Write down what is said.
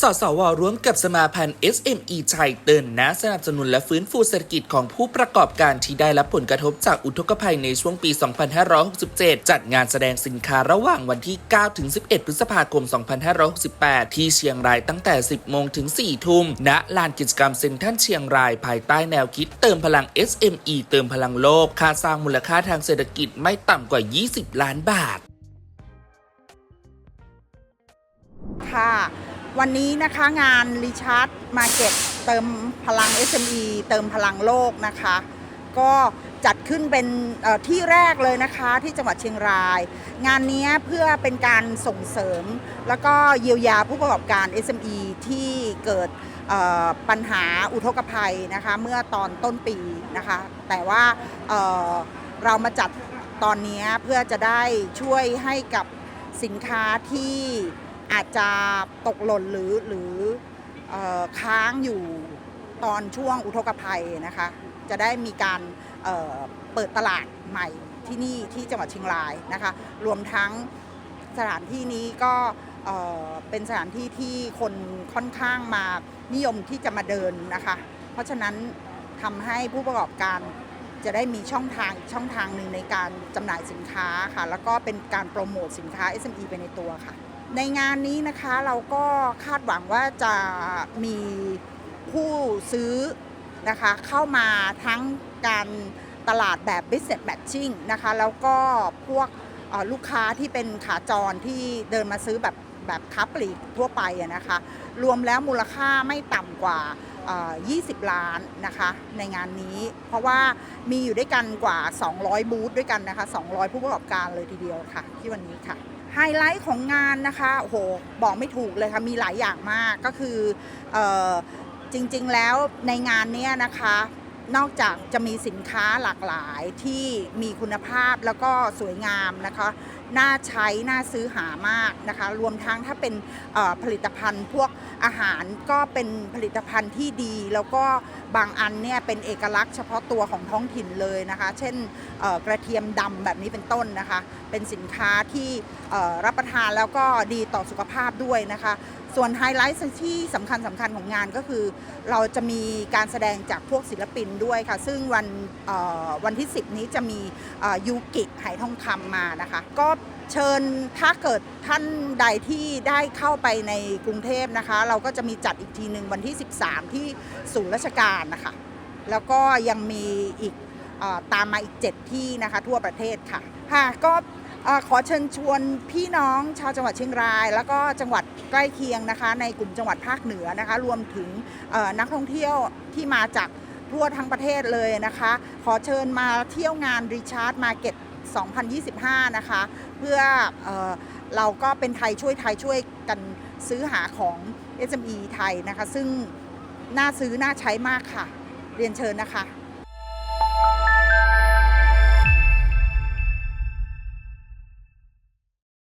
สสวร่วมกับสมาพันธ์ SME ไทยเดินหน้าสนับสนุนและฟื้นฟูเศรษฐกิจของผู้ประกอบการที่ได้รับผลกระทบจากอุทกภัยในช่วงปี 2567 จัดงานแสดงสินค้าระหว่างวันที่ 9 ถึง 11 พฤษภาคม 2568 ที่เชียงรายตั้งแต่ 10 โมงถึง 4 ทุ่ม ณ ลานกิจกรรมเซ็นทรัลเชียงรายภายใต้แนวคิดเติมพลัง SME เติมพลังโลก ค่าสร้างมูลค่าทางเศรษฐกิจไม่ต่ำกว่า 20 ล้านบาท ค่ะ วันนี้นะคะงานรีชาร์ d มาเก็ตเติมพลัง SME เติมพลังโลกนะคะ ก็จัดขึ้นเป็นที่แรกเลยนะคะที่จังหวัดเชียงราย งานนี้เพื่อเป็นการส่งเสริม แล้วก็เยียวยาผู้ประกอบการ SME ที่เกิดปัญหาอุทกภัยนะคะเมื่อตอนต้นปีนะคะ แต่ว่าเเรามาจัดตอนนี้เพื่อจะได้ช่วยให้กับสินค้าที่ อาจจะตกหล่นหรือหรือค้างอยู่ตอนช่วงอุทกภัยนะคะ จะได้มีการเเปิดตลาดใหม่ที่นี่ที่จังหวัดเชียงรายนะคะ รวมทั้งสถานที่นี้ก็เอ่อเป็นสถานที่ที่คนค่อนข้างมานิยมที่จะมาเดินนะคะ เพราะฉะนั้นทำให้ผู้ประกอบการจะได้มีช่องทางอีกช่องทางหนึ่งในการจำหน่ายสินค้าค่ะ แล้วก็เป็นการโปรโมทสินค้า SME ไปในตัวค่ะ ในงานนี้นะคะเราก็คาดหวังว่าจะมีผู้ซื้อนะคะเข้ามาทั้งการตลาดแบบ business matching นะคะแล้วก็พวกลูกค้าที่เป็นขาจรที่เดินมาซื้อแบบแบบค้าปลีกทั่วไปนะคะรวมแล้วมูลค่าไม่ต่ำกว่า 20 ล้านนะคะในงานนี้ เพราะว่ามีอยู่ด้วยกันกว่า 200 บูธด้วยกันนะคะ 200 ผู้ประกอบการเลยทีเดียวค่ะ ที่วันนี้ค่ะ ไฮไลท์ของงานนะคะโอ้โหบอกไม่ถูกเลยค่ะ มีหลายอย่างมากก็คือออจริงๆแล้วในงานเนี้ยนะคะ นอกจากจะมีสินค้าหลากหลายที่มีคุณภาพแล้วก็สวยงามนะคะ น่าใช้ น่าซื้อหามากนะคะ รวมทั้งถ้าเป็นผลิตภัณฑ์พวกอาหารก็เป็นผลิตภัณฑ์ที่ดี แล้วก็บางอันเนี่ยเป็นเอกลักษณ์เฉพาะตัวของท้องถิ่นเลยนะคะ เช่นกระเทียมดำแบบนี้เป็นต้นนะคะ เป็นสินค้าที่รับประทานแล้วก็ดีต่อสุขภาพด้วยนะคะ ส่วนไฮไลท์ที่สำคัญสำคัญของงานก็คือ เราจะมีการแสดงจากพวกศิลปินด้วยค่ะ ซึ่งวันวันที่ 10 นี้จะมียูกิไหทองคำมานะคะ ก็เชิญถ้าเกิดท่านใดที่ได้เข้าไปในกรุงเทพนะคะ เราก็จะมีจัดอีกทีหนึ่งวันที่ 13 ที่ศูนย์ราชการนะคะ แล้วก็ยังมีอีกอตามมาอีก 7 ที่นะคะทั่วประเทศค่ะค่ะก็ อขอเชิญชวนพี่น้องชาวจังหวัดเชียงราย แล้วก็จังหวัดใกล้เคียงนะคะ ในกลุ่มจังหวัดภาคเหนือนะคะ รวมถึงนักท่องเที่ยวที่มาจากทั่วทั้งประเทศเลยนะคะ ขอเชิญมาเที่ยวงาน Recharge Market 2025 นะคะ เพื่อเออเราก็เป็นไทยช่วยไทยช่วยกันซื้อหาของ SME ไทยนะคะ ซึ่งน่าซื้อน่าใช้มากค่ะ เรียนเชิญนะคะ